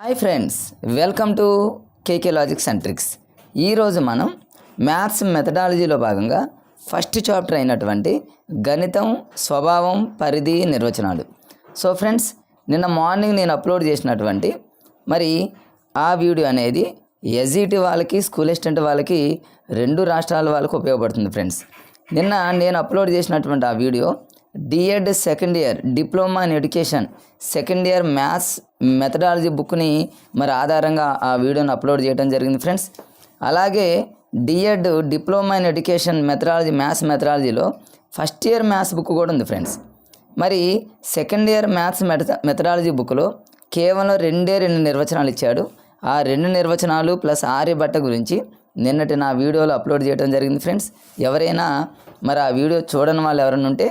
Hi friends welcome to KK logics and tricks. ఈరోజు మనం maths మెథడాలజీలో భాగంగా ఫస్ట్ చాప్టర్ అయినటువంటి గణితం స్వభావం పరిధి నిర్వచనాలు. సో ఫ్రెండ్స్ నిన్న మార్నింగ్ నేను అప్లోడ్ చేసినటువంటి మరి ఆ వీడియో అనేది ఎస్ఈటి వాళ్ళకి స్కూల్ అసిస్టెంట్ వాళ్ళకి రెండు రాష్ట్రాల వాళ్ళకి ఉపయోగపడుతుంది ఫ్రెండ్స్. నిన్న నేను అప్లోడ్ చేసినటువంటి ఆ video DEd second year diploma in education second year maths methodology బుక్ని మరి ఆధారంగా ఆ వీడియోని అప్లోడ్ చేయడం జరిగింది ఫ్రెండ్స్ అలాగే DEd diploma in education methodology maths మెథడాలజీలో first year maths book కూడా ఉంది ఫ్రెండ్స్ మరి second year maths meth methodology బుక్లో కేవలం రెండే రెండు నిర్వచనాలు ఇచ్చాడు. ఆ రెండు నిర్వచనాలు ప్లస్ ఆర్యభట్ట గురించి నిన్నటి నా వీడియోలో అప్లోడ్ చేయడం జరిగింది ఫ్రెండ్స్ ఎవరైనా మరి ఆ వీడియో చూడని వాళ్ళు ఎవరైనా ఉంటే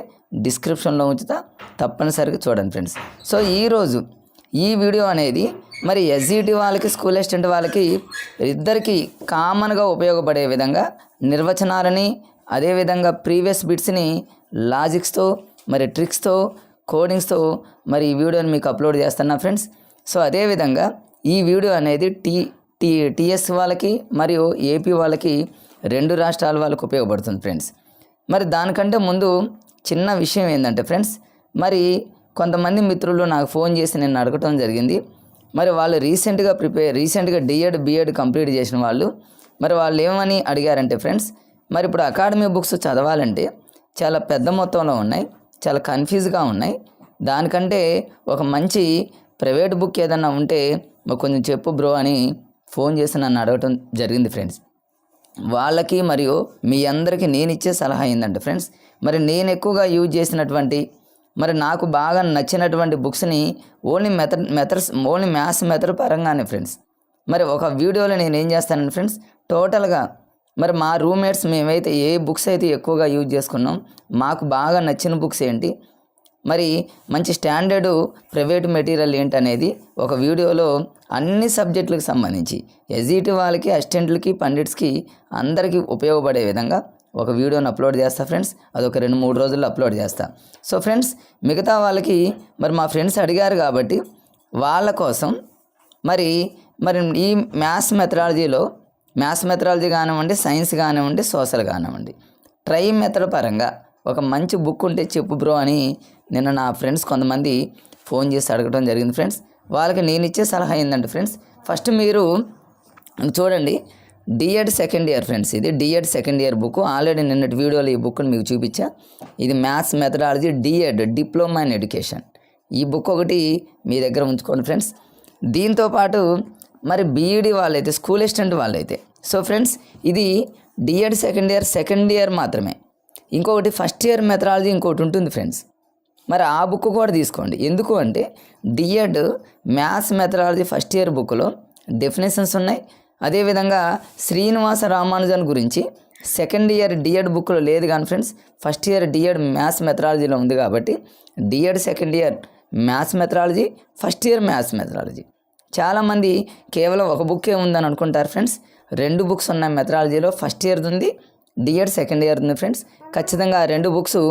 డిస్క్రిప్షన్లో ఉంచుతా తప్పనిసరిగా చూడండి ఫ్రెండ్స్. సో ఈరోజు ఈ వీడియో అనేది మరి ఎస్జిటి వాళ్ళకి స్కూల్ అసిస్టెంట్ వాళ్ళకి ఇద్దరికి కామన్గా ఉపయోగపడే విధంగా నిర్వచనాలని అదేవిధంగా ప్రీవియస్ బిట్స్ని లాజిక్స్తో మరి ట్రిక్స్తో కోడింగ్స్తో మరి ఈ వీడియోని మీకు అప్లోడ్ చేస్తున్నా ఫ్రెండ్స్. సో అదేవిధంగా ఈ వీడియో అనేది టీ టీ టీఎస్ వాళ్ళకి మరియు ఏపీ వాళ్ళకి రెండు రాష్ట్రాల వాళ్ళకి ఉపయోగపడుతుంది ఫ్రెండ్స్. మరి దానికంటే ముందు చిన్న విషయం ఏంటంటే ఫ్రెండ్స్ మరి కొంతమంది మిత్రులు నాకు ఫోన్ చేసి నేను అడగటం జరిగింది. మరి వాళ్ళు రీసెంట్గా ప్రిపేర్ రీసెంట్గా డిఎడ్ బిఎడ్ కంప్లీట్ చేసిన వాళ్ళు. మరి వాళ్ళు ఏమని అడిగారంటే ఫ్రెండ్స్ మరి ఇప్పుడు అకాడమీ బుక్స్ చదవాలంటే చాలా పెద్ద మొత్తంలో ఉన్నాయి చాలా కన్ఫ్యూజ్గా ఉన్నాయి. దానికంటే ఒక మంచి ప్రైవేట్ బుక్ ఏదన్నా ఉంటే మాకు కొంచెం చెప్పు బ్రో అని ఫోన్ చేసి నన్ను అడగటం జరిగింది ఫ్రెండ్స్. వాళ్ళకి మరియు మీ అందరికీ నేను ఇచ్చే సలహా ఏంటంటే ఫ్రెండ్స్ మరి నేను ఎక్కువగా యూజ్ చేసినటువంటి మరి నాకు బాగా నచ్చినటువంటి బుక్స్ని only method methods only maths method పరంగానే ఫ్రెండ్స్. మరి ఒక వీడియోలో నేను ఏం చేస్తానండి ఫ్రెండ్స్ టోటల్గా మరి మా రూమ్మేట్స్ మేమైతే ఏ బుక్స్ అయితే ఎక్కువగా యూజ్ చేసుకున్నాం మాకు బాగా నచ్చిన బుక్స్ ఏంటి మరి మంచి స్టాండర్డ్ ప్రైవేట్ మెటీరియల్ ఏంటనేది ఒక వీడియోలో అన్ని సబ్జెక్టులకు సంబంధించి ఎస్ఈటి వాళ్ళకి అసిస్టెంట్లకి పండిట్స్కి అందరికీ ఉపయోగపడే విధంగా ఒక వీడియోని అప్లోడ్ చేస్తా ఫ్రెండ్స్. అదొక రెండు మూడు రోజుల్లో అప్లోడ్ చేస్తా. సో ఫ్రెండ్స్ మిగతా వాళ్ళకి మరి మా ఫ్రెండ్స్ అడిగారు కాబట్టి వాళ్ళ కోసం మరి మరి ఈ మ్యాథ్స్ మెథడాలజీలో మ్యాథ్స్ మెథడాలజీ కానివ్వండి సైన్స్ కానివ్వండి సోషల్ కానివ్వండి ట్రై మెథడ్ పరంగా ఒక మంచి బుక్ ఉంటే చెప్పు బ్రో అని నిన్న నా ఫ్రెండ్స్ కొంతమంది ఫోన్ చేసి అడగడం జరిగింది ఫ్రెండ్స్. వాళ్ళకి నేను ఇచ్చే సలహా ఏంటంటే ఫ్రెండ్స్ ఫస్ట్ మీరు చూడండి డిఎడ్ సెకండ్ ఇయర్ ఫ్రెండ్స్ ఇది DEd second year book. Already నిన్నటి వీడియోలో ఈ బుక్ని మీకు చూపించా. ఇది maths methodology DEd diploma in education. ఈ బుక్ ఒకటి మీ దగ్గర ఉంచుకోండి ఫ్రెండ్స్. దీంతో పాటు మరి బీఈడి వాళ్ళైతే స్కూల్ అసిస్టెంట్ వాళ్ళైతే. సో ఫ్రెండ్స్ ఇది DEd second year second year మాత్రమే. ఇంకొకటి ఫస్ట్ ఇయర్ మెథడాలజీ ఇంకోటి ఉంటుంది ఫ్రెండ్స్. మరి ఆ బుక్ కూడా తీసుకోండి. ఎందుకు అంటే DEd maths methodology first year బుక్లో డెఫినేషన్స్ ఉన్నాయి. అదేవిధంగా శ్రీనివాస రామానుజన్ గురించి సెకండ్ ఇయర్ డిఎడ్ బుక్లో లేదు కానీ friends first year DEd maths మెథడాలజీలో ఉంది కాబట్టి DEd second year maths methodology first year maths methodology. చాలామంది కేవలం ఒక బుక్కే ఉందని అనుకుంటారు ఫ్రెండ్స్. రెండు బుక్స్ ఉన్నాయి మెథడాలజీలో ఫస్ట్ ఇయర్ది ఉంది డిఎడ్ సెకండ్ ఇయర్ ఉంది ఫ్రెండ్స్ ఖచ్చితంగా ఆ రెండు బుక్స్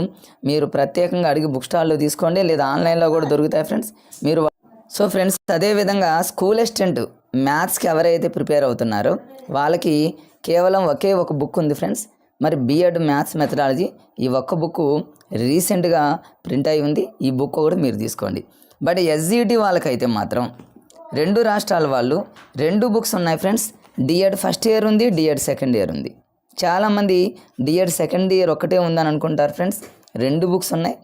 మీరు ప్రత్యేకంగా అడిగి బుక్ స్టాల్లో తీసుకోండి లేదా ఆన్లైన్లో కూడా దొరుకుతాయి ఫ్రెండ్స్. మీరు సో ఫ్రెండ్స్ అదేవిధంగా స్కూల్ అసిస్టెంట్ మ్యాథ్స్కి ఎవరైతే ప్రిపేర్ అవుతున్నారో వాళ్ళకి కేవలం ఒకే ఒక బుక్ ఉంది ఫ్రెండ్స్. మరి బిఎడ్ మ్యాథ్స్ మెథడాలజీ ఈ ఒక్క బుక్ రీసెంట్గా ప్రింట్ అయి ఉంది ఈ బుక్ కూడా మీరు తీసుకోండి. బట్ ఎస్జిటి వాళ్ళకైతే మాత్రం రెండు రాష్ట్రాల వాళ్ళు రెండు బుక్స్ ఉన్నాయి ఫ్రెండ్స్. డిఎడ్ ఫస్ట్ ఇయర్ ఉంది డిఎడ్ సెకండ్ ఇయర్ ఉంది. చాలామంది డిఎడ్ సెకండ్ ఇయర్ ఒక్కటే ఉందని అనుకుంటారు ఫ్రెండ్స్. రెండు బుక్స్ ఉన్నాయి.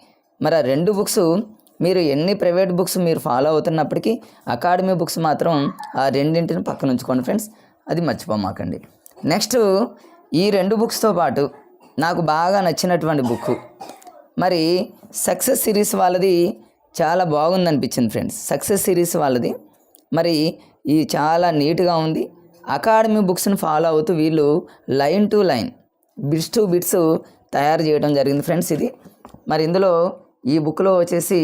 మరి ఆ రెండు బుక్స్ మీరు ఎన్ని ప్రైవేట్ బుక్స్ మీరు ఫాలో అవుతున్నప్పటికీ అకాడమీ బుక్స్ మాత్రం ఆ రెండింటిని పక్కన ఉంచుకోండి ఫ్రెండ్స్. అది మర్చిపోమాకండి. నెక్స్ట్ ఈ రెండు బుక్స్తో పాటు నాకు బాగా నచ్చినటువంటి బుక్. మరి సక్సెస్ సిరీస్ వాళ్ళది చాలా బాగుంది అనిపించింది ఫ్రెండ్స్. సక్సెస్ సిరీస్ వాళ్ళది. మరి ఇది చాలా నీట్గా ఉంది. అకాడమీ బుక్స్ని ఫాలో అవుతూ వీళ్ళు line to line bits to bits తయారు చేయడం జరిగింది ఫ్రెండ్స్ ఇది. మరి ఇందులో ఈ బుక్లో వచ్చేసి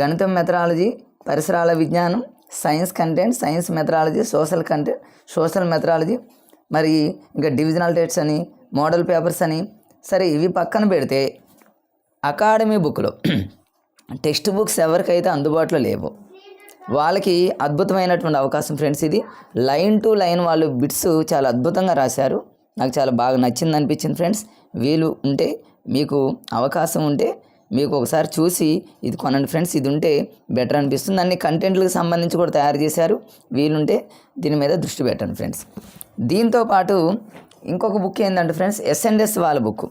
గణితం మెథడాలజీ పరిసరాల విజ్ఞానం science content science methodology social content social methodology మరి ఇంకా డివిజనల్ డేట్స్ అని మోడల్ పేపర్స్ అని సరే ఇవి పక్కన పెడితే అకాడమీ బుక్లో టెక్స్ట్ బుక్స్ ఎవరికైతే అందుబాటులో లేవో వాళ్ళకి అద్భుతమైనటువంటి అవకాశం ఫ్రెండ్స్ ఇది. లైన్ టు లైన్ వాళ్ళు బిట్స్ చాలా అద్భుతంగా రాశారు. నాకు చాలా బాగా నచ్చింది అనిపించింది ఫ్రెండ్స్ వీలు ఉంటే మీకు అవకాశం ఉంటే మీకు ఒకసారి చూసి ఇది కొనండి ఫ్రెండ్స్ ఇది ఉంటే బెటర్ అనిపిస్తుంది. అన్ని కంటెంట్లకు సంబంధించి కూడా తయారు చేశారు. వీలుంటే దీని మీద దృష్టి పెట్టండి ఫ్రెండ్స్ దీంతో పాటు ఇంకొక బుక్ ఏంటంటే ఫ్రెండ్స్ ఎస్ఎన్ఎస్ వాళ్ళ బుక్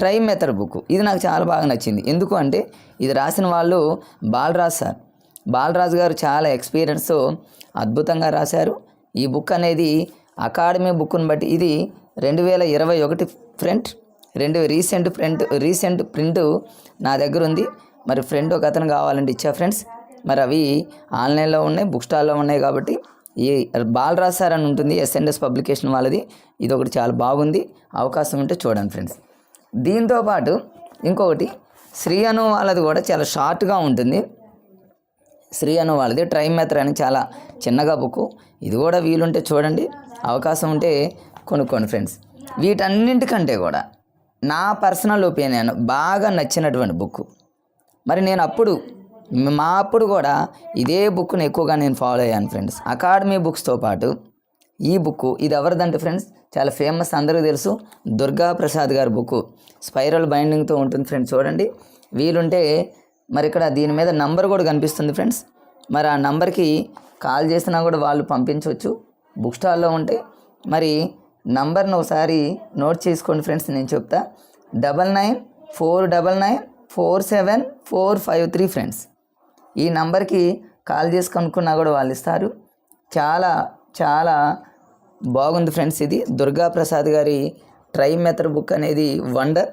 ట్రై మెథడ్ బుక్ ఇది నాకు చాలా బాగా నచ్చింది. ఎందుకు అంటే ఇది రాసిన వాళ్ళు బాలరాజ్ సార్. బాలరాజు గారు చాలా ఎక్స్పీరియన్స్ అద్భుతంగా రాశారు. ఈ బుక్ అనేది అకాడమీ బుక్ను బట్టి ఇది రెండు వేల ఇరవై ఒకటి ఫ్రంట్ రెండు రీసెంట్ ప్రింట్ రీసెంట్ ప్రింట్ నా దగ్గర ఉంది. మరి ఫ్రెండ్ ఒక అతను కావాలంటే ఇచ్చా ఫ్రెండ్స్. మరి అవి ఆన్లైన్లో ఉన్నాయి బుక్ స్టాల్లో ఉన్నాయి కాబట్టి ఈ బాలరాజ్ సార్ అని ఉంటుంది ఎస్ఎన్ఎస్ పబ్లికేషన్ వాళ్ళది. ఇది ఒకటి చాలా బాగుంది అవకాశం ఉంటే చూడండి ఫ్రెండ్స్. దీంతో పాటు ఇంకొకటి శ్రీ అను వాళ్ళది కూడా చాలా షార్ట్గా ఉంటుంది. శ్రీ అను వాళ్ళది ట్రైమ్ అని చాలా చిన్నగా బుక్ ఇది కూడా వీలుంటే చూడండి. అవకాశం ఉంటే కొనుక్కోండి ఫ్రెండ్స్. వీటన్నింటికంటే కూడా నా పర్సనల్ ఒపీనియన్ బాగా నచ్చినటువంటి బుక్ మరి నేను అప్పుడు మా అప్పుడు కూడా ఇదే బుక్ను ఎక్కువగా నేను ఫాలో అయ్యాను ఫ్రెండ్స్. అకాడమీ బుక్స్తో పాటు ఈ బుక్ ఇది ఎవరిదంటే ఫ్రెండ్స్ చాలా ఫేమస్ అందరికీ తెలుసు. దుర్గా ప్రసాద్ గారి బుక్ స్పైరల్ బైండింగ్తో ఉంటుంది ఫ్రెండ్స్ చూడండి. వీలుంటే మరి ఇక్కడ దీని మీద నంబర్ కూడా కనిపిస్తుంది ఫ్రెండ్స్ మరి ఆ నంబర్కి కాల్ చేసినా కూడా వాళ్ళు పంపించవచ్చు. బుక్ స్టాల్లో ఉంటే. మరి నంబర్ను ఒకసారి నోట్ చేసుకోండి ఫ్రెండ్స్ నేను చెప్తా. Double nine four double nine four seven four five three friends ఈ నంబర్కి కాల్ చేసి కనుక్కున్నా కూడా వాళ్ళు ఇస్తారు. చాలా చాలా బాగుంది ఫ్రెండ్స్ ఇది. దుర్గా ప్రసాద్ గారి ట్రై మెథడ్ బుక్ అనేది వండర్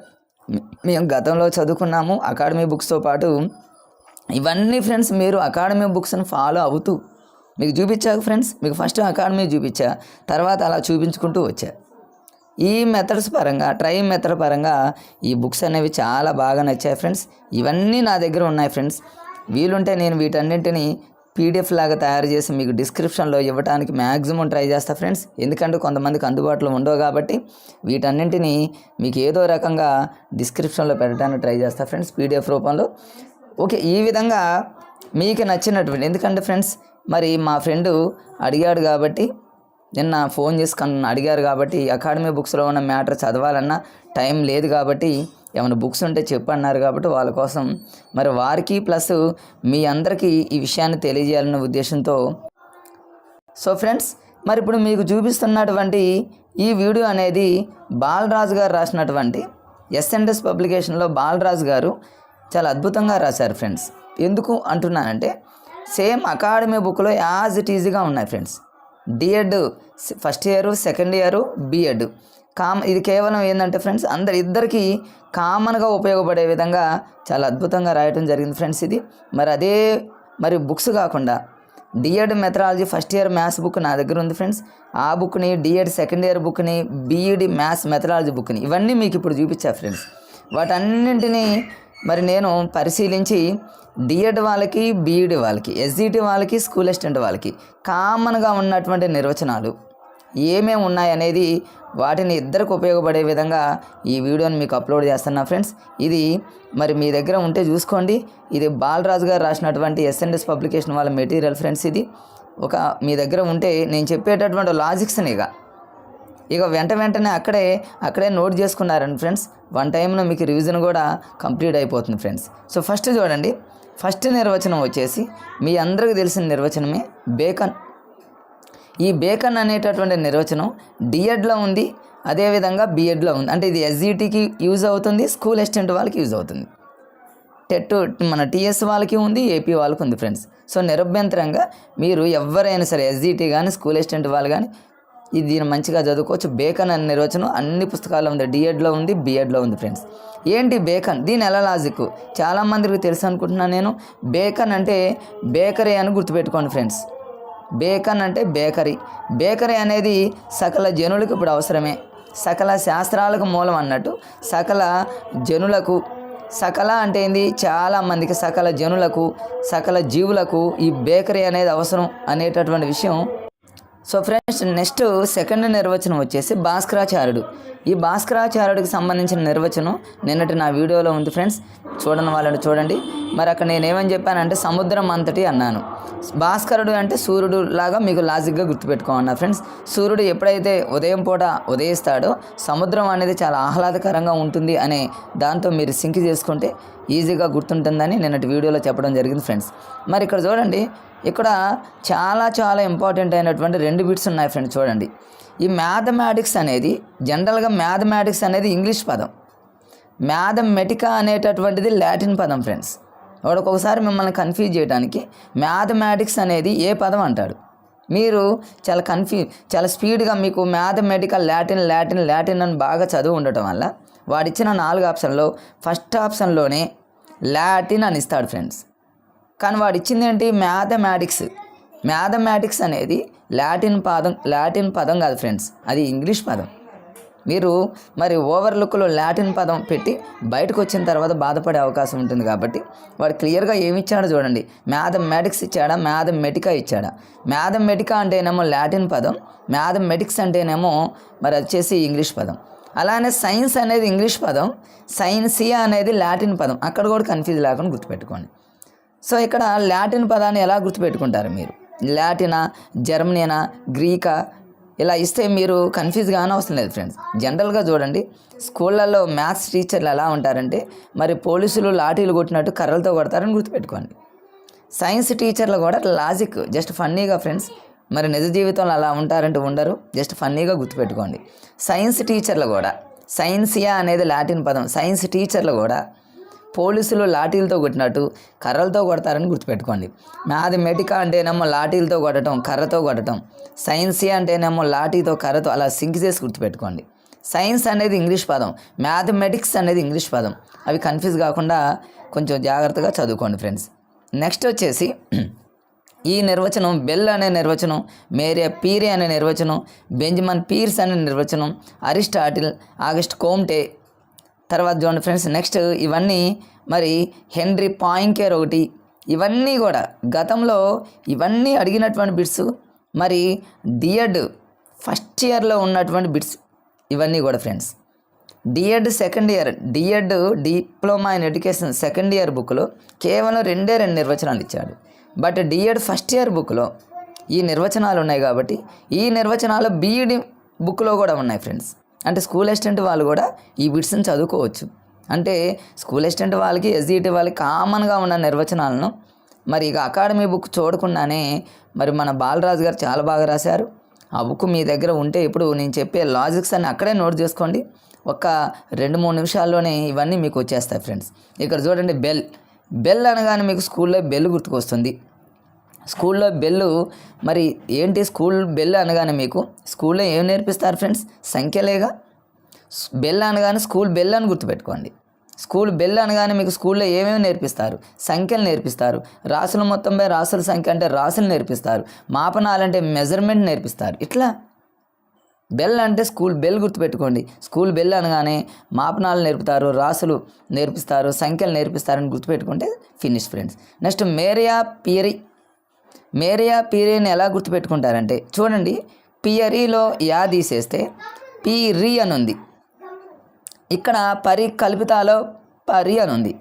మేము గతంలో చదువుకున్నాము అకాడమీ బుక్స్తో పాటు ఇవన్నీ ఫ్రెండ్స్ మీరు అకాడమీ బుక్స్ని ఫాలో అవుతూ మీకు చూపించాక ఫ్రెండ్స్? మీకు ఫస్ట్ అకాడమీ చూపించా తర్వాత అలా చూపించుకుంటూ వచ్చా. ఈ మెథడ్స్ పరంగా ట్రై మెథడ్ పరంగా ఈ బుక్స్ అనేవి చాలా బాగా నచ్చాయి ఫ్రెండ్స్. ఇవన్నీ నా దగ్గర ఉన్నాయి ఫ్రెండ్స్. వీలుంటే నేను వీటన్నింటిని పీడిఎఫ్ లాగా తయారు చేసి మీకు డిస్క్రిప్షన్లో ఇవ్వడానికి మ్యాక్సిమం ట్రై చేస్తా ఫ్రెండ్స్. ఎందుకంటే కొంతమందికి అందుబాటులో ఉండవు కాబట్టి వీటన్నింటినీ మీకు ఏదో రకంగా డిస్క్రిప్షన్లో పెట్టడానికి ట్రై చేస్తా ఫ్రెండ్స్ పీడిఎఫ్ రూపంలో. ఓకే ఈ విధంగా మీకు నచ్చినటువంటి ఎందుకంటే ఫ్రెండ్స్ మరి మా ఫ్రెండు అడిగాడు కాబట్టి నిన్న ఫోన్ చేసుకుని అడిగారు కాబట్టి అకాడమీ బుక్స్లో ఉన్న మ్యాటర్ చదవాలన్నా టైం లేదు కాబట్టి ఏమైనా బుక్స్ ఉంటే చెప్పన్నారు కాబట్టి వాళ్ళ కోసం. మరి వారికి ప్లస్ మీ అందరికీ ఈ విషయాన్ని తెలియజేయాలన్న ఉద్దేశంతో. సో ఫ్రెండ్స్ మరి ఇప్పుడు మీకు చూపిస్తున్నటువంటి ఈ వీడియో అనేది బాలరాజు గారు రాసినటువంటి ఎస్ఎన్ఎస్ పబ్లికేషన్లో బాలరాజు గారు చాలా అద్భుతంగా రాశారు ఫ్రెండ్స్. ఎందుకు అంటున్నానంటే సేమ్ అకాడమీ బుక్లో యాజ్ ఇట్ ఈజీగా ఉన్నాయి friends. DEd first year second year BEd. కామ ఇది కేవలం ఏంటంటే ఫ్రెండ్స్ అందరి ఇద్దరికి కామన్గా ఉపయోగపడే విధంగా చాలా అద్భుతంగా రాయటం జరిగింది ఫ్రెండ్స్ ఇది. మరి అదే మరి బుక్స్ కాకుండా DEd methodology first year maths book నా దగ్గర ఉంది ఫ్రెండ్స్. ఆ బుక్ని డిఎడ్ సెకండ్ ఇయర్ బుక్ని బీఈడి మ్యాథ్స్ మెథడాలజీ బుక్ని ఇవన్నీ మీకు ఇప్పుడు చూపించా ఫ్రెండ్స్. వాటన్నింటినీ మరి నేను పరిశీలించి డిఎడ్ వాళ్ళకి బీఈడి వాళ్ళకి ఎస్జిటి వాళ్ళకి స్కూల్ అసిస్టెంట్ వాళ్ళకి కామన్గా ఉన్నటువంటి నిర్వచనాలు ఏమేమి ఉన్నాయనేది వాటిని ఇద్దరికి ఉపయోగపడే విధంగా ఈ వీడియోని మీకు అప్లోడ్ చేస్తున్నా ఫ్రెండ్స్. ఇది మరి మీ దగ్గర ఉంటే చూసుకోండి. ఇది బాలరాజు గారు రాసినటువంటి ఎస్ఎన్ఎస్ పబ్లికేషన్ వాళ్ళ మెటీరియల్ ఫ్రెండ్స్ ఇది. ఒక మీ దగ్గర ఉంటే నేను చెప్పేటటువంటి లాజిక్స్ని ఇక. ఇక వెంట వెంటనే అక్కడే అక్కడే నోట్ చేసుకున్నారండి ఫ్రెండ్స్. వన్ టైంలో మీకు రివిజన్ కూడా కంప్లీట్ అయిపోతుంది ఫ్రెండ్స్. సో ఫస్ట్ చూడండి. ఫస్ట్ నిర్వచనం వచ్చేసి మీ అందరికీ తెలిసిన నిర్వచనమే బేకన్. ఈ బేకన్ అనేటటువంటి నిర్వచనం డిఎడ్లో ఉంది అదేవిధంగా బిఎడ్లో ఉంది. అంటే ఇది ఎస్జిటికి యూజ్ అవుతుంది స్కూల్ అసిస్టెంట్ వాళ్ళకి యూజ్ అవుతుంది. టెట్ మన టీఎస్ వాళ్ళకి ఉంది ఏపీ వాళ్ళకి ఉంది ఫ్రెండ్స్ సో నిరభ్యంతరంగా మీరు ఎవరైనా సరే ఎస్జిటి కానీ స్కూల్ అసిస్టెంట్ వాళ్ళు కానీ ఇది దీన్ని మంచిగా చదువుకోవచ్చు. బేకన్ అనే నిర్వచనం అన్ని పుస్తకాల్లో ఉంది. డిఎడ్లో ఉంది బిఎడ్లో ఉంది ఫ్రెండ్స్ ఏంటి బేకన్ దీని ఎలా లాజిక్ చాలామందికి తెలుసు అనుకుంటున్నాను నేను. బేకన్ అంటే బేకరీ అని గుర్తుపెట్టుకోండి ఫ్రెండ్స్ బేకన్ అంటే బేకరీ. బేకరీ అనేది సకల జనులకు ఇప్పుడు అవసరమే. సకల శాస్త్రాలకు మూలం అన్నట్టు సకల జనులకు సకల అంటే ఏంది? చాలా మందికి సకల జనులకు సకల జీవులకు ఈ బేకరీ అనేది అవసరం అనేటటువంటి విషయం సో ఫ్రెండ్స్ నెక్స్ట్ సెకండ్ నిర్వచనం వచ్చేసి భాస్కరాచార్యుడు. ఈ భాస్కరాచార్యుడికి సంబంధించిన నిర్వచనం నిన్నటి నా వీడియోలో ఉంది ఫ్రెండ్స్. చూడని వాళ్ళని చూడండి. మరి అక్కడ నేను ఏమని చెప్పానంటే సముద్రం అంతటి అన్నాను. భాస్కరుడు అంటే సూర్యుడు లాగా మీకు లాజిక్గా గుర్తుపెట్టుకోమన్నా ఫ్రెండ్స్. సూర్యుడు ఎప్పుడైతే ఉదయం పూట ఉదయిస్తాడో సముద్రం అనేది చాలా ఆహ్లాదకరంగా ఉంటుంది అనే దాంతో మీరు సింక్ చేసుకుంటే ఈజీగా గుర్తుంటుందని నిన్నటి వీడియోలో చెప్పడం జరిగింది ఫ్రెండ్స్. మరి ఇక్కడ చూడండి. ఇక్కడ చాలా చాలా ఇంపార్టెంట్ అయినటువంటి రెండు బిట్స్ ఉన్నాయి ఫ్రెండ్స్ చూడండి. ఈ మ్యాథమెటిక్స్ అనేది జనరల్గా మ్యాథమెటిక్స్ అనేది ఇంగ్లీష్ పదం. మ్యాథమెటికా అనేటటువంటిది లాటిన్ పదం ఫ్రెండ్స్. వాడు ఒక్కొక్కసారి మిమ్మల్ని కన్ఫ్యూజ్ చేయడానికి మ్యాథమెటిక్స్ అనేది ఏ పదం అంటాడు? మీరు చాలా కన్ఫ్యూ చాలా స్పీడ్గా మీకు మ్యాథమెటికల్ లాటిన్ లాటిన్ లాటిన్ అని బాగా చదువు ఉండటం వల్ల వాడిచ్చిన నాలుగు ఆప్షన్లో ఫస్ట్ ఆప్షన్లోనే లాటిన్ అని ఇస్తాడు ఫ్రెండ్స్. కానీ వాడు ఇచ్చింది ఏంటి? మ్యాథమెటిక్స్. మ్యాథమెటిక్స్ అనేది లాటిన్ పదం లాటిన్ పదం కాదు ఫ్రెండ్స్. అది ఇంగ్లీష్ పదం. మీరు మరి ఓవర్లుక్లో లాటిన్ పదం పెట్టి బయటకు వచ్చిన తర్వాత బాధపడే అవకాశం ఉంటుంది కాబట్టి వాడు క్లియర్గా ఏమి ఇచ్చాడో చూడండి. మ్యాథమెటిక్స్ ఇచ్చాడా? మ్యాథమెటికా ఇచ్చాడా? మ్యాథమెటికా అంటేనేమో లాటిన్ పదం మ్యాథమెటిక్స్ అంటేనేమో మరి వచ్చేసి ఇంగ్లీష్ పదం. అలానే సైన్స్ అనేది ఇంగ్లీష్ పదం సైన్సియా అనేది లాటిన్ పదం. అక్కడ కూడా కన్ఫ్యూజ్ లేకుండా గుర్తుపెట్టుకోండి. సో ఇక్కడ లాటిన్ పదాన్ని ఎలా గుర్తుపెట్టుకుంటారు మీరు? లాటినా జర్మనీనా గ్రీకా? ఇలా ఇస్తే మీరు కన్ఫ్యూజ్ కాని అవసరం లేదు ఫ్రెండ్స్ జనరల్గా చూడండి స్కూళ్ళల్లో మ్యాథ్స్ టీచర్లు ఎలా ఉంటారంటే మరి పోలీసులు లాఠీలు కొట్టినట్టు కర్రలతో కొడతారని గుర్తుపెట్టుకోండి. సైన్స్ టీచర్లు కూడా లాజిక్ జస్ట్ ఫన్నీగా ఫ్రెండ్స్ మరి నిజ జీవితంలో అలా ఉంటారంటే ఉండరు జస్ట్ ఫన్నీగా గుర్తుపెట్టుకోండి. సైన్స్ టీచర్లు కూడా సైన్సియా అనేది లాటిన్ పదం సైన్స్ టీచర్లు కూడా పోలీసులు లాఠీలతో కొట్టినట్టు కర్రలతో కొడతారని గుర్తుపెట్టుకోండి. మ్యాథమెటికా అంటేనేమో లాఠీలతో కొట్టడం కర్రతో కొట్టడం. సైన్సీ అంటేనేమో లాఠీతో కర్రతో అలా సింక్ చేసి గుర్తుపెట్టుకోండి. సైన్స్ అనేది ఇంగ్లీష్ పదం. మ్యాథమెటిక్స్ అనేది ఇంగ్లీష్ పదం. అవి కన్ఫ్యూజ్ కాకుండా కొంచెం జాగ్రత్తగా చదువుకోండి ఫ్రెండ్స్. నెక్స్ట్ వచ్చేసి ఈ నిర్వచనం బెల్ అనే నిర్వచనం మేరియా పీరే అనే నిర్వచనం బెంజమన్ పీర్స్ అనే నిర్వచనం అరిస్టాటిల్ ఆగస్ట్ కోమ్టే తర్వాత చూడండి ఫ్రెండ్స్ నెక్స్ట్ ఇవన్నీ మరి హెన్రీ పాయింకేర్ ఒకటి. ఇవన్నీ కూడా గతంలో ఇవన్నీ అడిగినటువంటి బిట్స్ మరి డిఎడ్ ఫస్ట్ ఇయర్లో ఉన్నటువంటి బిట్స్ ఇవన్నీ కూడా friends. DEd second year DEd diploma in education second year బుక్లో కేవలం రెండే రెండు నిర్వచనాలు ఇచ్చాడు. బట్ డిఎడ్ ఫస్ట్ ఇయర్ బుక్లో ఈ నిర్వచనాలు ఉన్నాయి కాబట్టి ఈ నిర్వచనాలు బీఈడి బుక్లో కూడా ఉన్నాయి ఫ్రెండ్స్. అంటే స్కూల్ అసిస్టెంట్ వాళ్ళు కూడా ఈ బిట్స్ని చదువుకోవచ్చు. అంటే స్కూల్ అసిస్టెంట్ వాళ్ళకి ఎస్జిటి వాళ్ళకి కామన్గా ఉన్న నిర్వచనాలను మరి ఇక అకాడమీ బుక్ చూడకుండానే మరి మన బాలరాజు గారు చాలా బాగా రాశారు. ఆ బుక్ మీ దగ్గర ఉంటే ఇప్పుడు నేను చెప్పే లాజిక్స్ అన్ని అక్కడే నోట్ చేసుకోండి. ఒక రెండు మూడు నిమిషాల్లోనే ఇవన్నీ మీకు వచ్చేస్తాయి ఫ్రెండ్స్ ఇక్కడ చూడండి బెల్ బెల్ అనగానే మీకు స్కూల్లో బెల్ గుర్తుకొస్తుంది. స్కూల్లో బెల్లు మరి ఏంటి స్కూల్ బెల్ అనగానే మీకు? స్కూల్లో ఏం నేర్పిస్తారు ఫ్రెండ్స్? సంఖ్యలేగా? బెల్ అనగానే స్కూల్ బెల్ అని గుర్తుపెట్టుకోండి. స్కూల్ బెల్ అనగానే మీకు స్కూల్లో ఏమేమి నేర్పిస్తారు? సంఖ్యలు నేర్పిస్తారు. రాసుల మొత్తంపై రాసుల సంఖ్య అంటే రాసులు నేర్పిస్తారు. మాపనాలంటే మెజర్మెంట్ నేర్పిస్తారు. ఇట్లా? బెల్ అంటే స్కూల్ బెల్ గుర్తుపెట్టుకోండి. స్కూల్ బెల్ అనగానే మాపనాలు నేర్పుతారు రాసులు నేర్పిస్తారు సంఖ్యలు నేర్పిస్తారని గుర్తుపెట్టుకుంటే finish friends. Next Mario Pieri Mario పీరియని ఎలా గుర్తుపెట్టుకుంటారంటే చూడండి పియరీలో యా తీసేస్తే పి అని ఉంది ఇక్కడ పరి కల్పితాలో పరి అని ఉంది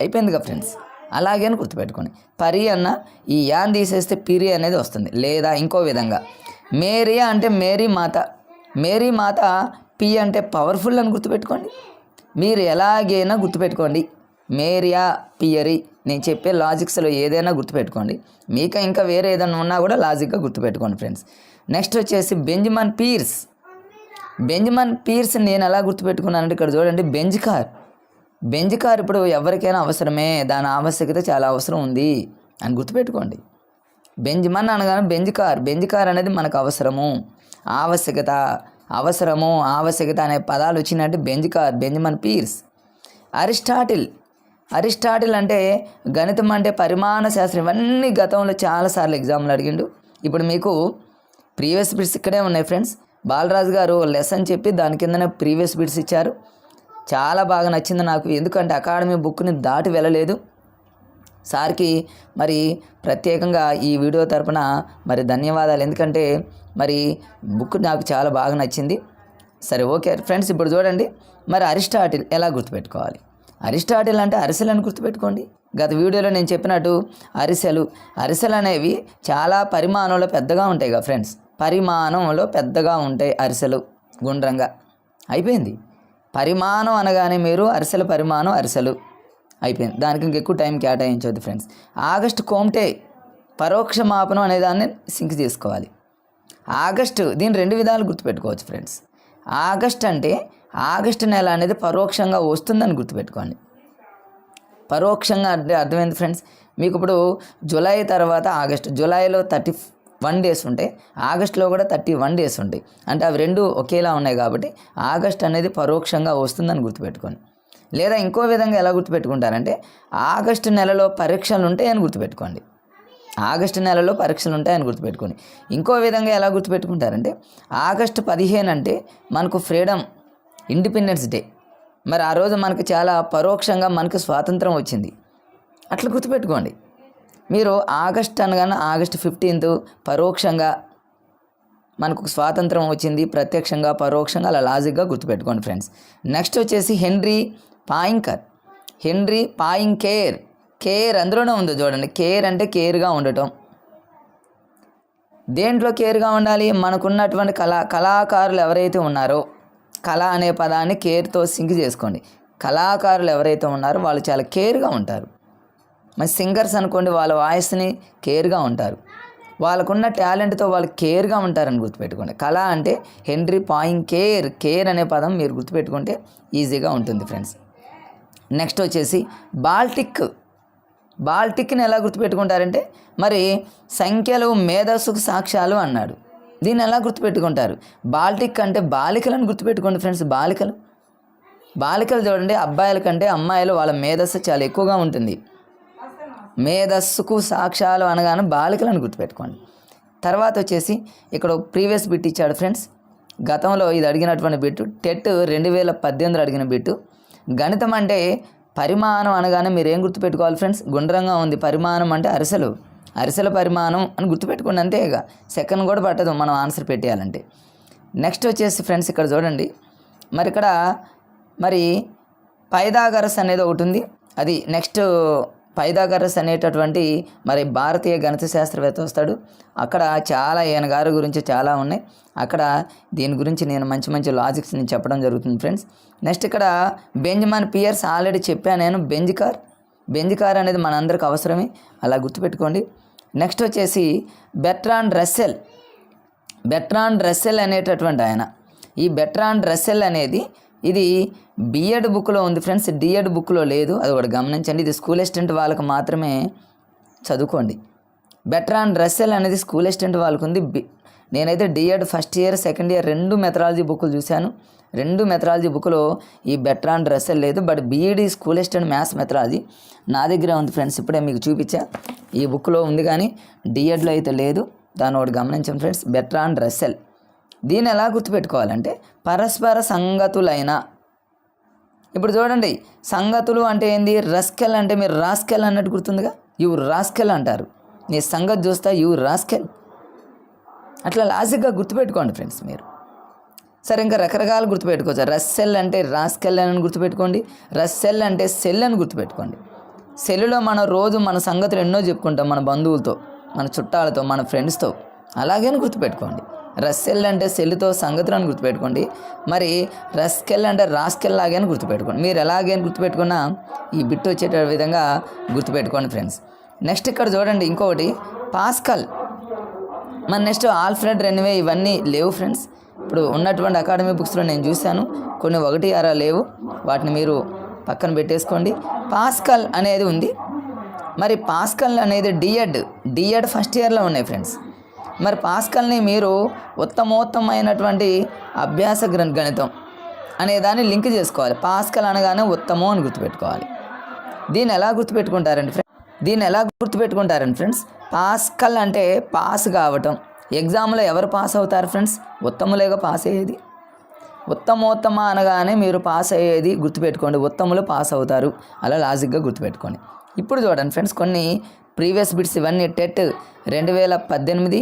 అయిపోయిందిగా ఫ్రెండ్స్? అలాగే అని గుర్తుపెట్టుకోండి. పరి అన్న ఈ యాన్ తీసేస్తే పిరి అనేది వస్తుంది లేదా ఇంకో విధంగా. మేరియా అంటే మేరీ మాత. మేరీ మాత పి అంటే పవర్ఫుల్ అని గుర్తుపెట్టుకోండి. మీరు ఎలాగైనా గుర్తుపెట్టుకోండి. Marie Pierre. నేను చెప్పే లాజిక్స్లో ఏదైనా గుర్తుపెట్టుకోండి. మీకు ఇంకా వేరే ఏదైనా ఉన్నా కూడా లాజిక్గా గుర్తుపెట్టుకోండి ఫ్రెండ్స్. నెక్స్ట్ వచ్చేసి బెంజమన్ పీర్స్. బెంజమన్ పీర్స్ నేను ఎలా గుర్తుపెట్టుకున్నానంటే ఇక్కడ చూడండి బెంజ్ కార్. బెంజ్ కార్ ఇప్పుడు ఎవరికైనా అవసరమే దాని ఆవశ్యకత చాలా అవసరం ఉంది అని గుర్తుపెట్టుకోండి. బెంజ్మన్ అనగానే బెంజ్ కార్. బెంజ్ కార్ అనేది మనకు అవసరము. ఆవశ్యకత అవసరము ఆవశ్యకత అనే పదాలు వచ్చినట్టు Benz car Benjamin Peirce. Aristotle. Aristotle అంటే గణితం అంటే పరిమాణ శాస్త్రం. ఇవన్నీ గతంలో చాలాసార్లు ఎగ్జామ్లు అడిగిండు. ఇప్పుడు మీకు ప్రీవియస్ బిట్స్ ఇక్కడే ఉన్నాయి ఫ్రెండ్స్. బాలరాజు గారు లెసన్ చెప్పి దాని కిందనే ప్రీవియస్ బిట్స్ ఇచ్చారు. చాలా బాగా నచ్చింది నాకు. ఎందుకంటే అకాడమీ బుక్ని దాటి వెళ్ళలేదు. సార్కి మరి ప్రత్యేకంగా ఈ వీడియో తరపున మరి ధన్యవాదాలు. ఎందుకంటే మరి బుక్ నాకు చాలా బాగా నచ్చింది. సరే ఓకే ఫ్రెండ్స్. ఇప్పుడు చూడండి. మరి అరిస్టాటిల్ ఎలా గుర్తుపెట్టుకోవాలి? అరిస్టాటిల్ అంటే అరిసెలను గుర్తుపెట్టుకోండి. గత వీడియోలో నేను చెప్పినట్టు అరిసెలు అరిసెలు అనేవి చాలా పరిమాణంలో పెద్దగా ఉంటాయి కదా ఫ్రెండ్స్. పరిమాణంలో పెద్దగా ఉంటాయి అరిసెలు గుండ్రంగా. అయిపోయింది. పరిమాణం అనగానే మీరు అరిసెల పరిమాణం అరిసెలు. అయిపోయింది. దానికి ఇంకెక్కువ టైం కేటాయించవద్దు ఫ్రెండ్స్. ఆగస్టు కోమ్టే పరోక్ష మాపనం అనే దాన్ని సింక్ చేసుకోవాలి. ఆగస్టు దీని రెండు విధాలు గుర్తుపెట్టుకోవచ్చు ఫ్రెండ్స్. ఆగస్ట్ అంటే ఆగస్టు నెల అనేది పరోక్షంగా వస్తుందని గుర్తుపెట్టుకోండి. పరోక్షంగా అంటే అర్థమైంది ఫ్రెండ్స్. మీకు ఇప్పుడు జూలై తర్వాత ఆగస్ట్ జూలైలో థర్టీ వన్ డేస్ ఉంటాయి ఆగస్టులో కూడా థర్టీ వన్ డేస్ ఉంటాయి అంటే అవి రెండు ఒకేలా ఉన్నాయి కాబట్టి ఆగస్ట్ అనేది పరోక్షంగా వస్తుందని గుర్తుపెట్టుకోండి. లేదా ఇంకో విధంగా ఎలా గుర్తుపెట్టుకుంటారంటే ఆగస్టు నెలలో పరీక్షలు ఉంటాయని గుర్తుపెట్టుకోండి. ఆగస్టు నెలలో పరీక్షలు ఉంటాయని గుర్తుపెట్టుకోండి. ఇంకో విధంగా ఎలా గుర్తుపెట్టుకుంటారంటే ఆగస్టు పదిహేను అంటే మనకు ఫ్రీడమ్ ఇండిపెండెన్స్ డే. మరి ఆ రోజు మనకు చాలా పరోక్షంగా మనకు స్వాతంత్రం వచ్చింది. అట్లా గుర్తుపెట్టుకోండి. మీరు ఆగస్ట్ అనగానే ఆగస్ట్ ఫిఫ్టీన్త్ పరోక్షంగా మనకు స్వాతంత్రం వచ్చింది. ప్రత్యక్షంగా పరోక్షంగా అలా లాజిక్గా గుర్తుపెట్టుకోండి ఫ్రెండ్స్. నెక్స్ట్ వచ్చేసి Henri Poincare. Henri Poincare care అందులోనే ఉంది చూడండి. కేర్ అంటే కేర్గా ఉండటం. దేంట్లో కేర్గా ఉండాలి? మనకున్నటువంటి కళా కళాకారులు ఎవరైతే ఉన్నారో కళ అనే పదాన్ని కేర్తో సింక్ చేసుకోండి. కళాకారులు ఎవరైతే ఉన్నారో వాళ్ళు చాలా కేర్గా ఉంటారు. మరి సింగర్స్ అనుకోండి వాళ్ళ వాయిస్ని కేర్గా ఉంటారు. వాళ్ళకున్న టాలెంట్తో వాళ్ళు కేర్గా ఉంటారని గుర్తుపెట్టుకోండి. కళ అంటే హెన్రీ పాయింగ్ కేర్ కేర్ అనే పదం మీరు గుర్తుపెట్టుకుంటే ఈజీగా ఉంటుంది ఫ్రెండ్స్. నెక్స్ట్ వచ్చేసి బాల్టిక్. బాల్టిక్ని ఎలా గుర్తుపెట్టుకుంటారంటే మరి సంఖ్యలు మేధస్సుకు సాక్ష్యాలు అన్నాడు. దీన్ని ఎలా గుర్తుపెట్టుకుంటారు? బాల్టిక్ అంటే బాలికలను గుర్తుపెట్టుకోండి ఫ్రెండ్స్ బాలికలు. బాలికలు చూడండి అబ్బాయిల కంటే అమ్మాయిలు వాళ్ళ మేధస్సు చాలా ఎక్కువగా ఉంటుంది. మేధస్సుకు సాక్ష్యాలు అనగానే బాలికలను గుర్తుపెట్టుకోండి. తర్వాత వచ్చేసి ఇక్కడ ప్రీవియస్ బిట్ ఇచ్చాడు ఫ్రెండ్స్. గతంలో ఇది అడిగినటువంటి బిట్టు టెట్ రెండు వేల పద్దెనిమిదిలో అడిగిన బిట్టు. గణితం అంటే పరిమాణం అనగానే మీరు ఏం గుర్తుపెట్టుకోవాలి ఫ్రెండ్స్? గుండ్రంగా ఉంది. పరిమాణం అంటే అరిసెలు. అరిసెల పరిమాణం అని గుర్తుపెట్టుకోండి అంతే ఇక సెకండ్ కూడా పట్టదు మనం ఆన్సర్ పెట్టేయాలంటే. నెక్స్ట్ వచ్చేసి ఫ్రెండ్స్ ఇక్కడ చూడండి. మరి ఇక్కడ మరి పైదాగరస్ అనేది ఒకటి ఉంది. అది నెక్స్ట్ పైదాగరస్ అనేటటువంటి మరి భారతీయ గణిత శాస్త్రవేత్త వస్తాడు. అక్కడ చాలా ఈయన గారి గురించి చాలా ఉన్నాయి. అక్కడ దీని గురించి నేను మంచి మంచి లాజిక్స్ నేను చెప్పడం జరుగుతుంది ఫ్రెండ్స్. నెక్స్ట్ ఇక్కడ బెంజమాన్ పియర్స్ ఆల్రెడీ చెప్పాను నేను. బెంజ్ కార్ బెంజ్ కార్ అనేది మనందరికి అవసరమే. అలా గుర్తుపెట్టుకోండి. నెక్స్ట్ వచ్చేసి బెట్రాన్ రస్సెల్. బెట్రాన్ రస్సెల్ అనేటటువంటి ఆయన. ఈ బెట్రాన్ రస్సెల్ అనేది ఇది బిఎడ్ బుక్లో ఉంది ఫ్రెండ్స్. డిఎడ్ బుక్లో లేదు. అది ఒకటి గమనించండి. ఇది స్కూల్ అసిస్టెంట్ వాళ్ళకి మాత్రమే చదువుకోండి. బెట్రాన్ రస్సెల్ అనేది స్కూల్ అసిస్టెంట్ వాళ్ళకు ఉంది బి నేనైతే DEd first year second year రెండు మెథడాలజీ బుక్లు చూశాను. రెండు మెథడాలజీ బుక్లో ఈ బెట్రాన్ రస్సెల్ లేదు but BEd school assistant maths methodology నా దగ్గర ఉంది ఫ్రెండ్స్ ఇప్పుడే మీకు చూపించా. ఈ బుక్లో ఉంది కానీ డిఎడ్లో అయితే లేదు దాన్ని ఒకటి గమనించండి ఫ్రెండ్స్. బెట్రాన్ రస్సెల్ దీన్ని ఎలా గుర్తుపెట్టుకోవాలంటే పరస్పర సంగతులైన ఇప్పుడు చూడండి సంగతులు అంటే ఏంది? రస్కెల్ అంటే మీరు రాస్కెల్ అన్నట్టు గుర్తుందిగా? ఇవి రాస్కెల్ అంటారు. నీ సంగతి చూస్తా యు రాస్కెల్. అట్లా లాజిక్గా గుర్తుపెట్టుకోండి ఫ్రెండ్స్ మీరు. సరే ఇంకా రకరకాలు గుర్తుపెట్టుకోవచ్చు. రస్సెల్ అంటే రాస్కెల్ అని గుర్తుపెట్టుకోండి. రస్సెల్ అంటే సెల్ అని గుర్తుపెట్టుకోండి. సెల్లులో మనం రోజు మన సంగతులు ఎన్నో చెప్పుకుంటాం మన బంధువులతో మన చుట్టాలతో మన ఫ్రెండ్స్తో. అలాగే గుర్తుపెట్టుకోండి. రస్సెల్ అంటే సెల్లుతో సంగతులను గుర్తుపెట్టుకోండి. మరి రస్కెల్ అంటే రాస్కెల్ లాగే అని గుర్తుపెట్టుకోండి. మీరు ఎలాగే గుర్తుపెట్టుకున్నా ఈ బిట్ వచ్చేట విధంగా గుర్తుపెట్టుకోండి ఫ్రెండ్స్. నెక్స్ట్ ఇక్కడ చూడండి ఇంకొకటి పాస్కల్. మన నెక్స్ట్ ఆల్ఫ్రెడ్ రెన్వే ఇవన్నీ లేవు ఫ్రెండ్స్. ఇప్పుడు ఉన్నటువంటి అకాడమీ బుక్స్లో నేను చూశాను. కొన్ని ఒకటి అర లేవు. వాటిని మీరు పక్కన పెట్టేసుకోండి. పాస్కల్ అనేది ఉంది. మరి పాస్కల్ అనేది డిఎడ్ డిఎడ్ ఫస్ట్ ఇయర్లో ఉన్నాయి ఫ్రెండ్స్. మరి పాస్కల్ని మీరు ఉత్తమోత్తమైనటువంటి అభ్యాస గణితం అనే దాన్ని లింక్ చేసుకోవాలి. పాస్కల్ అనగానే ఉత్తమం అని గుర్తుపెట్టుకోవాలి. దీన్ని ఎలా గుర్తుపెట్టుకుంటారండి ఫ్రెండ్స్ దీన్ని ఎలా గుర్తుపెట్టుకుంటారని ఫ్రెండ్స్? పాస్కల్ అంటే పాస్ కావటం. ఎగ్జామ్లో ఎవరు పాస్ అవుతారు ఫ్రెండ్స్? ఉత్తములేగా పాస్ అయ్యేది. ఉత్తమోత్తమ అనగానే మీరు పాస్ అయ్యేది గుర్తుపెట్టుకోండి. ఉత్తములు పాస్ అవుతారు. అలా లాజిక్గా గుర్తుపెట్టుకోండి. ఇప్పుడు చూడండి ఫ్రెండ్స్ కొన్ని ప్రీవియస్ బిట్స్ ఇవన్నీ టెట్ రెండు వేల పద్దెనిమిది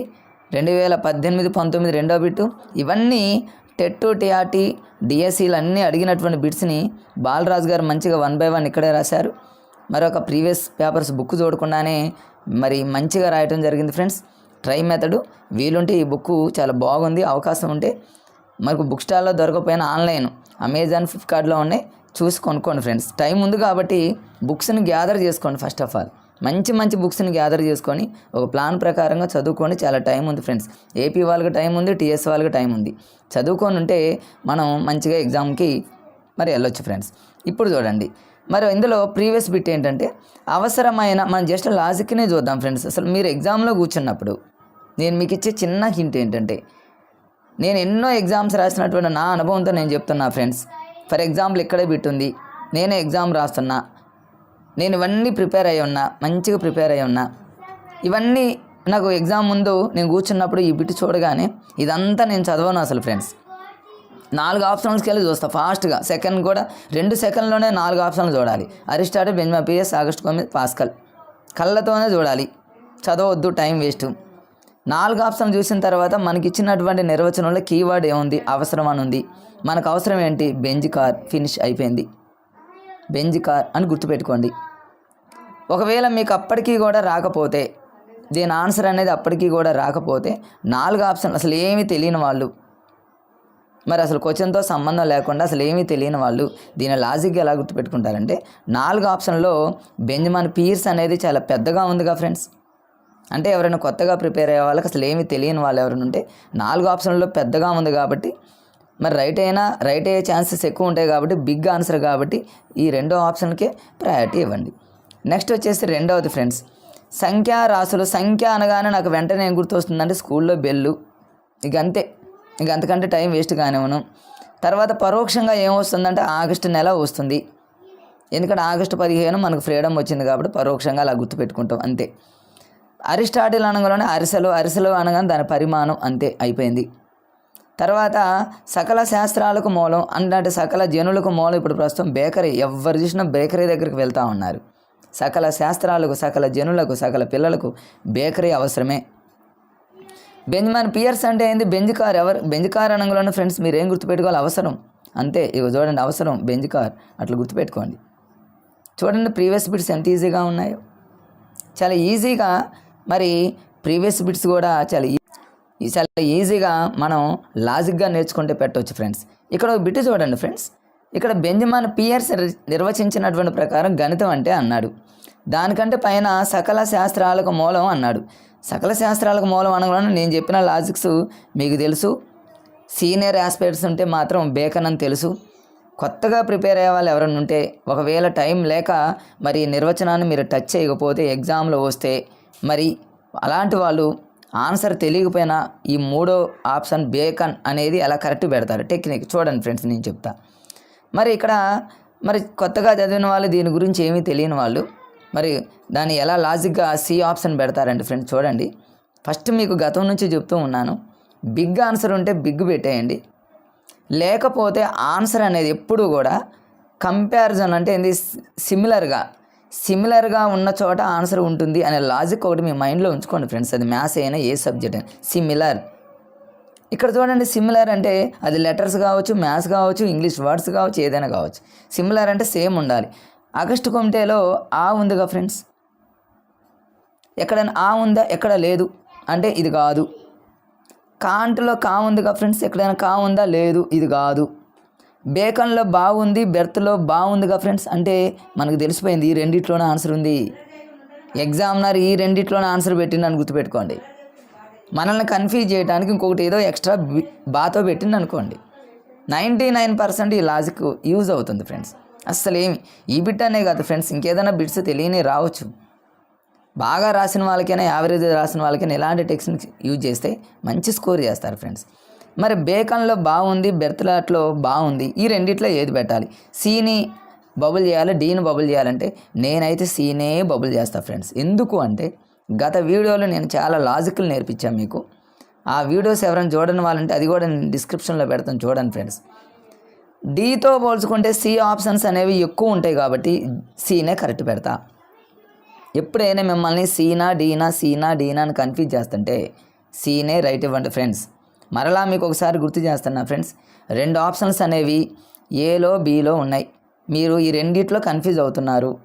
రెండు వేల పద్దెనిమిది పంతొమ్మిది రెండో బిట్టు. ఇవన్నీ టెట్ టీఆర్టీ డిఎస్సీలు అన్నీ అడిగినటువంటి బిట్స్ని బాలరాజు గారు మంచిగా వన్ బై వన్ ఇక్కడే రాశారు. మరొక ప్రీవియస్ పేపర్స్ బుక్ చూడకుండానే మరి మంచిగా రాయటం జరిగింది ఫ్రెండ్స్. ట్రై మెథడ్ వీలుంటే ఈ బుక్ చాలా బాగుంది అవకాశం ఉంటే మనకు బుక్ స్టాల్లో దొరకకపోయినా ఆన్లైన్ అమెజాన్ ఫ్లిప్కార్ట్లో ఉన్నాయి. చూసి కొనుక్కోండి ఫ్రెండ్స్. టైం ఉంది కాబట్టి బుక్స్ని గ్యాదర్ చేసుకోండి ఫస్ట్ ఆఫ్ ఆల్. మంచి మంచి బుక్స్ని గ్యాదర్ చేసుకొని ఒక ప్లాన్ ప్రకారంగా చదువుకోండి చాలా టైం ఉంది ఫ్రెండ్స్. ఏపీ వాళ్ళకి టైం ఉంది టీఎస్ వాళ్ళకి టైం ఉంది. చదువుకొని ఉంటే మనం మంచిగా ఎగ్జామ్కి మరి వెళ్ళొచ్చు ఫ్రెండ్స్. ఇప్పుడు చూడండి. మరి ఇందులో ప్రీవియస్ బిట్ ఏంటంటే అవసరమైన మనం జస్ట్ లాజిక్నే చూద్దాం ఫ్రెండ్స్. అసలు మీరు ఎగ్జామ్లో కూర్చున్నప్పుడు నేను మీకు ఇచ్చే చిన్న హింట్ ఏంటంటే నేను ఎన్నో ఎగ్జామ్స్ రాసినటువంటి నా అనుభవంతో నేను చెప్తున్నా ఫ్రెండ్స్. ఫర్ ఎగ్జాంపుల్ ఇక్కడే బిట్ ఉంది నేనే ఎగ్జామ్ రాస్తున్నా నేను ఇవన్నీ ప్రిపేర్ అయి ఉన్నా మంచిగా ప్రిపేర్ అయి ఉన్నా ఇవన్నీ నాకు ఎగ్జామ్ ముందు నేను కూర్చున్నప్పుడు ఈ బిట్ చూడగానే ఇదంతా నేను చదవను అసలు ఫ్రెండ్స్. నాలుగు ఆప్షన్స్కి వెళ్ళి చూస్తా ఫాస్ట్గా. సెకండ్ కూడా రెండు సెకండ్లోనే నాలుగు ఆప్షన్లు చూడాలి. Aristotle Benjamin Peirce Auguste Comte Pascal. కళ్ళతోనే చూడాలి. చదవద్దు టైం వేస్ట్. నాలుగు ఆప్షన్లు చూసిన తర్వాత మనకి ఇచ్చినటువంటి నిర్వచనంలో కీవర్డ్ ఏముంది? అవసరం అని ఉంది. మనకు అవసరం ఏంటి? బెంజ్ కార్ ఫినిష్ అయిపోయింది. బెంజ్ కార్ అని గుర్తుపెట్టుకోండి. ఒకవేళ మీకు అప్పటికీ కూడా రాకపోతే దీని ఆన్సర్ అనేది అప్పటికీ కూడా రాకపోతే నాలుగు ఆప్షన్ అసలు ఏమీ తెలియని వాళ్ళు మరి అసలు క్వశ్చన్తో సంబంధం లేకుండా అసలు ఏమీ తెలియని వాళ్ళు దీని లాజిక్ ఎలా గుర్తుపెట్టుకుంటారంటే నాలుగు ఆప్షన్లో బెంజమాన్ పీర్స్ అనేది చాలా పెద్దగా ఉందిగా ఫ్రెండ్స్. అంటే ఎవరైనా కొత్తగా ప్రిపేర్ అయ్యే వాళ్ళకి అసలు ఏమీ తెలియని వాళ్ళు ఎవరైనా ఉంటే నాలుగు ఆప్షన్లో పెద్దగా ఉంది కాబట్టి మరి రైట్ అయినా రైట్ అయ్యే ఛాన్సెస్ ఎక్కువ ఉంటాయి కాబట్టి బిగ్ ఆన్సర్ కాబట్టి ఈ రెండో ఆప్షన్కే ప్రయారిటీ ఇవ్వండి. నెక్స్ట్ వచ్చేసి రెండవది ఫ్రెండ్స్ సంఖ్యా రాసులు సంఖ్య అనగానే నాకు వెంటనే ఏం గుర్తొస్తుందంటే స్కూల్లో బెల్లు. ఇక అంతే. ఇక అంతకంటే టైం వేస్ట్ కానివ్వను తర్వాత పరోక్షంగా ఏమొస్తుందంటే ఆగస్టు నెల వస్తుంది. ఎందుకంటే ఆగస్టు పదిహేను మనకు ఫ్రీడమ్ వచ్చింది కాబట్టి పరోక్షంగా అలా గుర్తుపెట్టుకుంటాం అంతే. అరిస్టాటిల్ అనగానే అరిసెలు అరిసెలు అనగానే దాని పరిమాణం అంతే అయిపోయింది. తర్వాత సకల శాస్త్రాలకు మూలం అంటే సకల జనులకు మూలం ఇప్పుడు ప్రస్తుతం బేకరీ ఎవరు చూసినా బేకరీ దగ్గరికి వెళ్తూ ఉన్నారు. సకల శాస్త్రాలకు సకల జనులకు సకల పిల్లలకు బేకరీ అవసరమే. బెంజ్మాన్ పియర్స్ అంటే ఏంది? Benz car. ఎవరు? బెంజ్ కార్ అనగానే ఫ్రెండ్స్ మీరు ఏం గుర్తుపెట్టుకోవాలి? అవసరం. అంతే. ఇక చూడండి అవసరం. Benz car. అట్లా గుర్తుపెట్టుకోండి. చూడండి ప్రీవియస్ బిట్స్ ఎంత ఈజీగా ఉన్నాయో. చాలా ఈజీగా మరి ప్రీవియస్ బిట్స్ కూడా చాలా ఈ- చాలా ఈజీగా మనం లాజిక్గా నేర్చుకుంటే పెట్టవచ్చు ఫ్రెండ్స్. ఇక్కడ ఒక బిట్ చూడండి ఫ్రెండ్స్. ఇక్కడ బెంజమాన్ పియర్స్ నిర్వచించినటువంటి ప్రకారం గణితం అంటే అన్నాడు. దానికంటే పైన సకల శాస్త్రాలకు మూలం అన్నాడు. సకల శాస్త్రాలకు మూలం అనగానే నేను చెప్పిన లాజిక్స్ మీకు తెలుసు. సీనియర్ ఆస్పిరెంట్స్ ఉంటే మాత్రం బేకన్ అని తెలుసు. కొత్తగా ప్రిపేర్ అయ్యే వాళ్ళు ఎవరైనా ఉంటే ఒకవేళ టైం లేక మరి నిర్వచనాన్ని మీరు టచ్ చేయకపోతే ఎగ్జామ్లో వస్తే మరి అలాంటి వాళ్ళు ఆన్సర్ తెలియకపోయినా ఈ మూడో ఆప్షన్ బేకన్ అనేది అలా కరెక్ట్ పెడతారు. టెక్నిక్ చూడండి ఫ్రెండ్స్ నేను చెప్తా. మరి ఇక్కడ మరి కొత్తగా చదివిన వాళ్ళు దీని గురించి ఏమీ తెలియని వాళ్ళు మరి దాన్ని ఎలా లాజిక్గా సి ఆప్షన్ పెడతారండి ఫ్రెండ్స్ చూడండి. ఫస్ట్ మీకు గతం నుంచి చెప్తూ ఉన్నాను. బిగ్ ఆన్సర్ ఉంటే బిగ్ పెట్టేయండి. లేకపోతే ఆన్సర్ అనేది ఎప్పుడు కూడా కంపారిజన్ అంటే ఏంది? సిమిలర్గా సిమిలర్గా ఉన్న చోట ఆన్సర్ ఉంటుంది అనే లాజిక్ ఒకటి మీ మైండ్లో ఉంచుకోండి ఫ్రెండ్స్ అది మ్యాథ్స్ అయినా ఏ సబ్జెక్ట్ అయినా. సిమిలర్ ఇక్కడ చూడండి సిమిలర్ అంటే అది లెటర్స్ కావచ్చు మ్యాథ్స్ కావచ్చు ఇంగ్లీష్ వర్డ్స్ కావచ్చు ఏదైనా కావచ్చు. సిమిలర్ అంటే సేమ్ ఉండాలి. ఆగస్టు కొమిటేలో ఆ ఉందిగా ఫ్రెండ్స్. ఎక్కడైనా ఆ ఉందా ఎక్కడ లేదు. అంటే ఇది కాదు. కాంట్లో కా ఉందిగా ఫ్రెండ్స్ ఎక్కడైనా కా ఉందా లేదు. ఇది కాదు. బేకన్లో బాగుంది బెర్త్లో బాగుందిగా ఫ్రెండ్స్. అంటే మనకు తెలిసిపోయింది ఈ రెండిట్లోనే ఆన్సర్ ఉంది. ఎగ్జామినర్ ఈ రెండిట్లోనే ఆన్సర్ పెట్టిందని గుర్తుపెట్టుకోండి. మనల్ని కన్ఫ్యూజ్ చేయడానికి ఇంకొకటి ఏదో ఎక్స్ట్రా బాతో పెట్టింది అనుకోండి. నైంటీ నైన్ పర్సెంట్ ఈ లాజిక్ యూజ్ అవుతుంది ఫ్రెండ్స్. అస్సలేమి. ఈ బిట్ అనే కాదు ఫ్రెండ్స్ ఇంకేదైనా బిట్స్ తెలియని రావచ్చు. బాగా రాసిన వాళ్ళకైనా యావరేజ్ రాసిన వాళ్ళకైనా ఇలాంటి టెక్స్ట్ యూజ్ చేస్తే మంచి స్కోర్ చేస్తారు ఫ్రెండ్స్. మరి బేకన్లో బాగుంది బెర్త్లాట్లో బాగుంది ఈ రెండిట్లో ఏది పెట్టాలి? సీని బబుల్ చేయాలి డీని బబుల్ చేయాలంటే నేనైతే సీనే బబుల్ చేస్తాను ఫ్రెండ్స్. ఎందుకు అంటే గత వీడియోలో నేను చాలా లాజికల్ నేర్పించాను మీకు. ఆ వీడియోస్ ఎవరైనా చూడని వాళ్ళంటే అది కూడా నేను డిస్క్రిప్షన్లో పెడతాను చూడండి ఫ్రెండ్స్. డీతో పోల్చుకుంటే సి ఆప్షన్స్ అనేవి ఎక్కువ ఉంటాయి కాబట్టి సీనే కరెక్ట్ పెడతా. ఎప్పుడైనా మిమ్మల్ని సీనా డీనా సీనా డీనా అని కన్ఫ్యూజ్ చేస్తుంటే సీనే రైట్ ఇవ్వండి ఫ్రెండ్స్ మరలా మీకు ఒకసారి గుర్తు చేస్తున్నా ఫ్రెండ్స్ రెండు ఆప్షన్స్ అనేవి ఏలో బీలో ఉన్నాయి. మీరు ఈ రెండిట్లో కన్ఫ్యూజ్ అవుతున్నారు.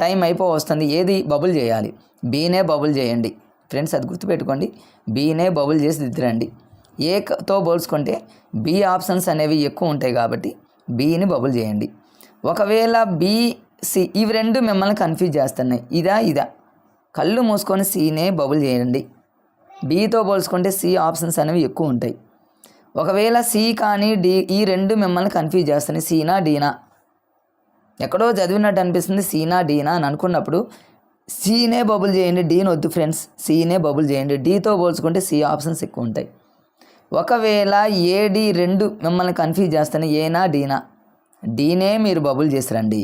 టైం అయిపో వస్తుంది. ఏది? బబుల్ చేయాలి. బీనే బబుల్ చేయండి. ఫ్రెండ్స్ అది గుర్తుపెట్టుకోండి. బీనే బబుల్ చేసి దిద్దిరండి. ఏతో పోల్చుకుంటే బి ఆప్షన్స్ అనేవి ఎక్కువ ఉంటాయి కాబట్టి బీని బబుల్ చేయండి. ఒకవేళ బి సి ఇవి రెండు మిమ్మల్ని కన్ఫ్యూజ్ చేస్తున్నాయి. ఇదా ఇదా. కళ్ళు మూసుకొని సీనే బబుల్ చేయండి. బీతో పోల్చుకుంటే సి ఆప్షన్స్ అనేవి ఎక్కువ ఉంటాయి. ఒకవేళ సి కానీ డి ఈ రెండు మిమ్మల్ని కన్ఫ్యూజ్ చేస్తున్నాయి. సీనా డీనా. ఎక్కడో చదివినట్టు అనిపిస్తుంది సీనా డీనా అని అనుకున్నప్పుడు సీనే బబుల్ చేయండి. డీని వద్దు ఫ్రెండ్స్. సీనే బబుల్ చేయండి. డీతో పోల్చుకుంటే సి ఆప్షన్స్ ఎక్కువ ఉంటాయి. ఒకవేళ ఏడి రెండు మిమ్మల్ని కన్ఫ్యూజ్ చేస్తాను ఏనా డీనా డీనే మీరు బబుల్ చేసిరండి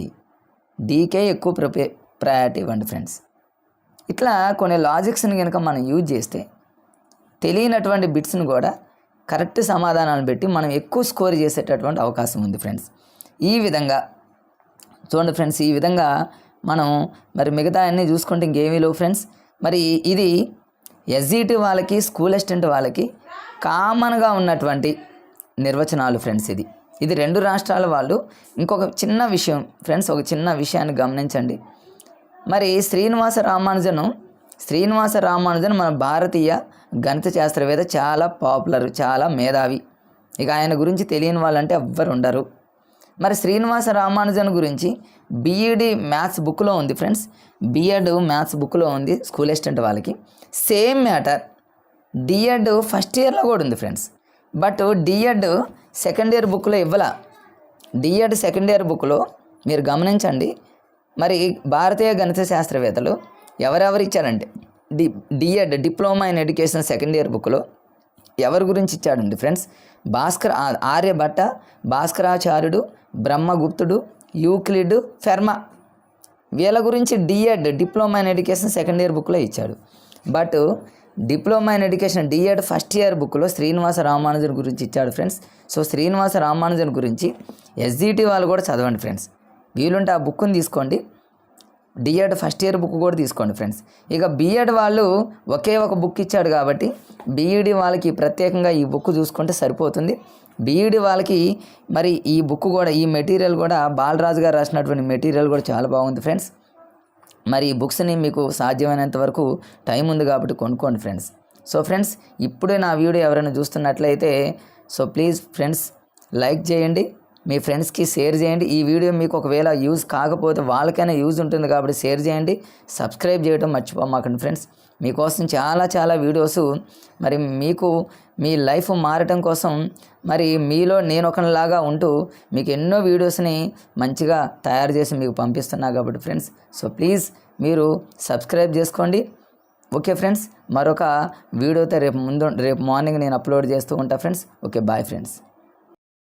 డీకే ఎక్కువ ప్రిపే ప్రయారిటీ ఇవ్వండి ఫ్రెండ్స్ ఇట్లా కొన్ని లాజిక్స్ని కనుక మనం యూజ్ చేస్తే తెలియనటువంటి బిట్స్ని కూడా కరెక్ట్ సమాధానాలు పెట్టి మనం ఎక్కువ స్కోర్ చేసేటటువంటి అవకాశం ఉంది ఫ్రెండ్స్ ఈ విధంగా చూడండి ఫ్రెండ్స్ ఈ విధంగా మనం మరి మిగతా అన్నీ చూసుకుంటే ఇంకేమీ లేవు ఫ్రెండ్స్ మరి ఇది ఎస్జిటి వాళ్ళకి స్కూల్ అసిస్టెంట్ వాళ్ళకి కామన్గా ఉన్నటువంటి నిర్వచనాలు ఫ్రెండ్స్ ఇది. ఇది రెండు రాష్ట్రాల వాళ్ళు. ఇంకొక చిన్న విషయం ఫ్రెండ్స్ ఒక చిన్న విషయాన్ని గమనించండి. మరి శ్రీనివాస రామానుజను శ్రీనివాస రామానుజన్ మన భారతీయ గణిత శాస్త్రవేత్త చాలా పాపులర్ చాలా మేధావి. ఇక ఆయన గురించి తెలియని వాళ్ళంటే ఎవ్వరు ఉండరు. మరి శ్రీనివాస రామానుజన్ గురించి బీఈడి మ్యాథ్స్ బుక్లో ఉంది ఫ్రెండ్స్. బీఎడ్ మ్యాథ్స్ బుక్లో ఉంది స్కూల్ అసిస్టెంట్ వాళ్ళకి. Same matter. డిఎడ్ ఫస్ట్ ఇయర్లో కూడా ఉంది friends but DEd second year బుక్లో ఇవ్వాల? డిఎడ్ సెకండ్ ఇయర్ బుక్లో మీరు గమనించండి. మరి భారతీయ గణిత శాస్త్రవేత్తలు ఎవరెవరు ఇచ్చారంటే D DEd diploma in education second year బుక్లో ఎవరి గురించి ఇచ్చాడండి ఫ్రెండ్స్ భాస్కర్ ఆర్యభట్ట భాస్కరాచార్యుడు బ్రహ్మగుప్తుడు యూక్లిడ్ ఫెర్మా. వీళ్ళ గురించి DEd diploma in education second year బుక్లో ఇచ్చాడు. But diploma in education DEd first year బుక్లో శ్రీనివాస రామానుజన్ గురించి ఇచ్చాడు ఫ్రెండ్స్. సో శ్రీనివాస రామానుజన్ గురించి ఎస్జిటి వాళ్ళు కూడా చదవండి ఫ్రెండ్స్. వీలుంటే ఆ బుక్ని తీసుకోండి. డిఎడ్ ఫస్ట్ ఇయర్ బుక్ కూడా తీసుకోండి ఫ్రెండ్స్. ఇక బీఎడ్ వాళ్ళు ఒకే ఒక బుక్ ఇచ్చాడు కాబట్టి బీఈడి వాళ్ళకి ప్రత్యేకంగా ఈ బుక్ చూసుకుంటే సరిపోతుంది. బీఈడి వాళ్ళకి మరి ఈ బుక్ కూడా ఈ మెటీరియల్ కూడా బాలరాజు గారు రాసినటువంటి మెటీరియల్ కూడా చాలా బాగుంది ఫ్రెండ్స్. మరి ఈ బుక్స్ని మీకు సాధ్యమైనంత వరకు టైం ఉంది కాబట్టి కొనుక్కోండి ఫ్రెండ్స్. సో ఫ్రెండ్స్ ఇప్పుడే నా వీడియో ఎవరైనా చూస్తున్నట్లయితే సో ప్లీజ్ ఫ్రెండ్స్ లైక్ చేయండి మీ ఫ్రెండ్స్కి షేర్ చేయండి. ఈ వీడియో మీకు ఒకవేళ యూజ్ కాకపోతే వాళ్ళకైనా యూజ్ ఉంటుంది కాబట్టి షేర్ చేయండి సబ్స్క్రైబ్ చేయడం మర్చిపోమాకండి ఫ్రెండ్స్. మీకోసం చాలా చాలా వీడియోస్ మరి మీకు మీ లైఫ్ మారటం కోసం మరి మీలో నేను ఒకనిలాగా ఉంటూ మీకు ఎన్నో వీడియోస్ని మంచిగా తయారు చేసి మీకు పంపిస్తున్నా కాబట్టి ఫ్రెండ్స్. సో ప్లీజ్ మీరు సబ్స్క్రైబ్ చేసుకోండి. ఓకే ఫ్రెండ్స్ మరొక వీడియోతో రేపు ముందు రేపు మార్నింగ్ నేను అప్లోడ్ చేస్తూ ఉంటా ఫ్రెండ్స్. Okay bye friends.